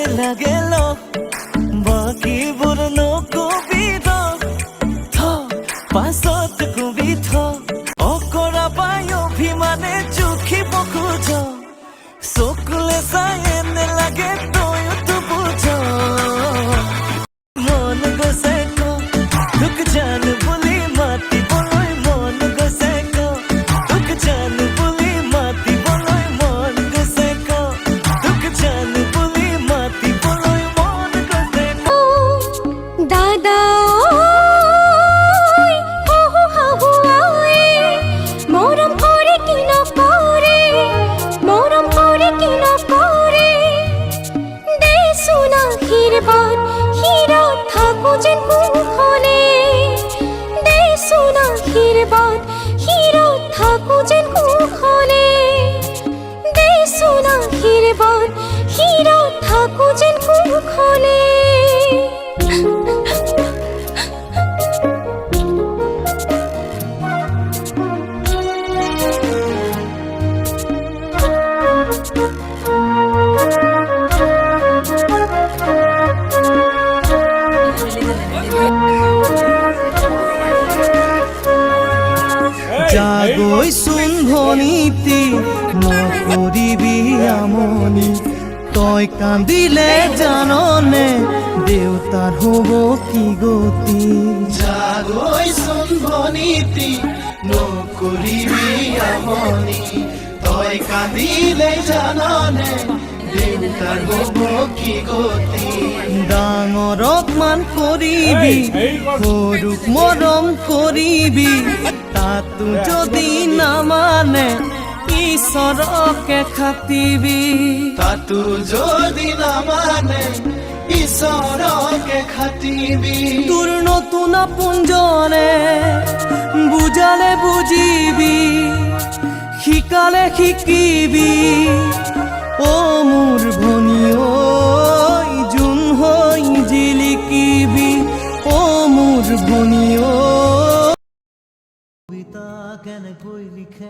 লাগেল বাকীবোৰ আশীৰ্বাদ হীরা থাকো দে সোনা আশীৰ্বাদ হীরা থাকো যেন দে সোনা আশীৰ্বাদ হীরা থাকো যেন কুশলে ভনীতি নকৰিবি আমনি তই কান্দিলে জাননে দেউতাৰ হ'ব কি গতি? জাগৈ চোন ভনীতি নকৰিবি আমনি তই কান্দিলে জাননে ডাঙৰক মান কৰিবি সৰুক মৰম কৰিবি তাতো যদি নামানে ঈশ্বৰকে খাটিবি তাতো যদি নামানে ঈশ্বৰকে খাটিবি তোৰ নতুন আপোনজনে বুজালে বুজিবি শিকালে শিকিবি। অ মোৰ মোৰ কবিতা কেন কই লিখে?